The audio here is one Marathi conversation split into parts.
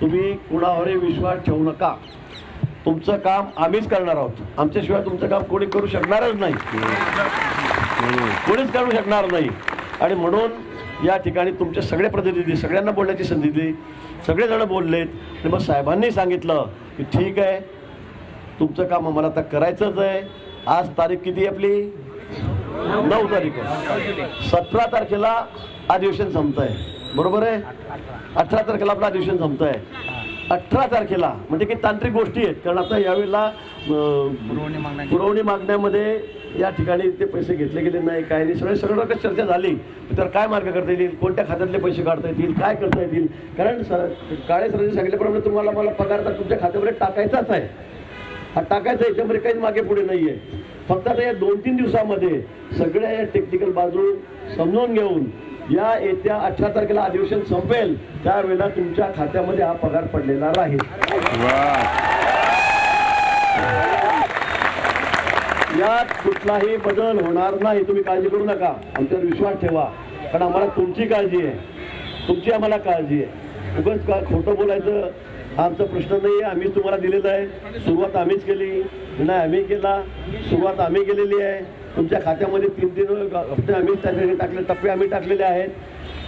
तुम्ही कुणावरही विश्वास ठेवू नका. तुमचं काम आम्हीच करणार आहोत. आमच्याशिवाय तुमचं काम कोणी करू शकणारच नाही. कोणीच करू शकणार नाही. आणि म्हणून या ठिकाणी तुमचे सगळे प्रतिनिधी सगळ्यांना बोलण्याची संधी दिली. सगळेजण बोललेत. आणि मग साहेबांनी सांगितलं की ठीक आहे तुमचं काम आम्हाला आता करायचंच आहे. आज तारीख किती आहे आपली? नऊ तारीख सतरा तारखेला अधिवेशन संपत आहे बरोबर आहे? अठरा तारखेला आपलं अधिवेशन संपत आहे अठरा तारखेला म्हणजे की तांत्रिक गोष्टी आहेत कारण आता यावेळेला पुरवणी मागण्यामध्ये या ठिकाणी ते पैसे घेतले गेले नाही काय नाही. सगळे सगळं चर्चा झाली. तर काय मार्ग करता येतील? कोणत्या खात्यातले पैसे काढता येतील? काय करता येतील? कारण स- काळे सरांनी सांगितल्याप्रमाणे तुम्हाला मला पगार तर तुमच्या खात्यामध्ये टाकायचाच आहे. हा टाकायचा याच्यामध्ये काहीच मागे पुढे नाहीये. फक्त आता या दोन तीन दिवसामध्ये सगळ्या या टेक्निकल बाजू समजून घेऊन या येत्या अठरा तारखेला अधिवेशन संपेल त्यावेळेला तुमच्या खात्यामध्ये हा पगार पडलेला राहील. यात कुठलाही बदल होणार नाही तुम्ही काळजी करू नका. आमच्यावर विश्वास ठेवा. कारण आम्हाला तुमची काळजी आहे. तुमची आम्हाला काळजी आहे. उगाच का खोटं बोलायचं हा आमचा प्रश्न नाही आहे आम्हीच तुम्हाला दिलेला आहे. सुरुवात आम्हीच केली. नाही आम्ही केला. सुरुवात आम्ही केलेली आहे. तुमच्या खात्यामध्ये तीन तीन हप्ते आम्ही त्याच्याकडे टाकले टप्पे आम्ही टाकलेले आहेत.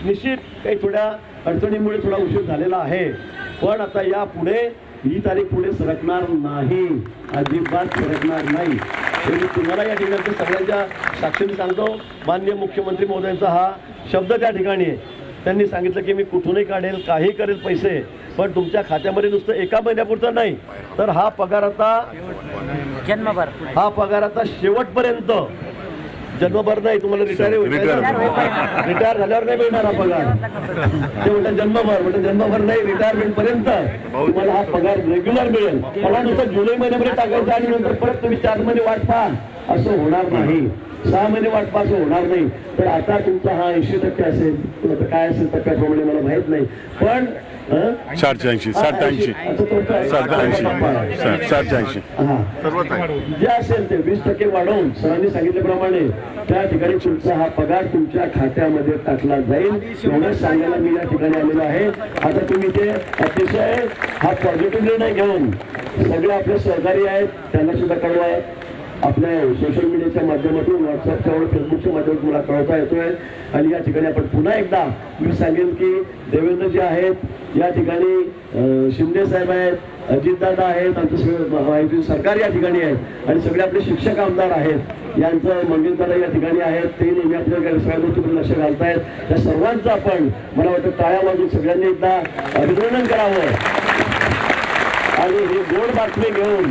निश्चित काही थोड्या अडचणीमुळे थोडा उशीर झालेला आहे. पण आता यापुढे ही तारीख पुढे सरकणार नाही. अजिबात सरकणार नाही. तर मी तुम्हाला या ठिकाणी सगळ्यांच्या साक्षीने सांगतो. माननीय मुख्यमंत्री महोदयांचा हा शब्द त्या ठिकाणी आहे. त्यांनी सांगितलं की मी कुठूनही काढेल काही करेल पैसे पण तुमच्या खात्यामध्ये नुसतं एका महिन्यापुरतं नाही. तर हा पगार आता जन्मभर. हा पगार आता शेवटपर्यंत. जन्मभर नाही तुम्हाला रिटायर रिटायर झाल्यावर नाही मिळणार हा पगार. ते म्हणतात जन्मभर म्हणजे जन्मभर नाही रिटायरमेंट पर्यंत तुम्हाला हा पगार रेग्युलर मिळेल. मला नुसतं जुलै महिन्यामध्ये टाकायचं आणि नंतर परत तुम्ही चार महिने वाट पाहा असं होणार नाही. सहा महिने वाट पाहा असं होणार नाही. तर आता तुमचा हा ऐंशी टक्के असेल पण आता काय असेल टक्क्याप्रमाणे मला माहीत नाही. पण? साठशे ऐंशी साठ ऐंशी. आता तुमचा साठ ऐंशी साठ- साठ ऐंशी जे असेल ते वीस टक्के वाढवून सरांनी सांगितल्याप्रमाणे त्या ठिकाणी तुमचा हा पगार तुमच्या खात्यामध्ये टाकला जाईल. एवढंच सांगायला मी या ठिकाणी आलेलो आहे. आता तुम्ही ते अतिशय हा पॉझिटिव्ह निर्णय घेऊन सगळे आपले सहकारी आहेत त्यांना सुद्धा कळवा आपल्या सोशल मीडियाच्या माध्यमातून व्हॉट्सअपच्या फेसबुकच्या माध्यमातून मला कळवता येतोय. आणि या ठिकाणी आपण पुन्हा एकदा मी सांगेन की देवेंद्र जे आहेत या ठिकाणी शिंदे साहेब आहेत अजितदादा आहेत आमचे सगळे सरकार या ठिकाणी आहेत. आणि सगळे आपले शिक्षक आमदार आहेत. यांचं मंगलदादा या ठिकाणी आहेत. ते नेहमी आपल्या सगळ्या गोष्टीकडे लक्ष घालतायत. त्या सर्वांचं आपण मला वाटतं टाळ्या वाजून सगळ्यांनी एकदा अभिनंदन करावं. आणि ही गोड बातमी घेऊन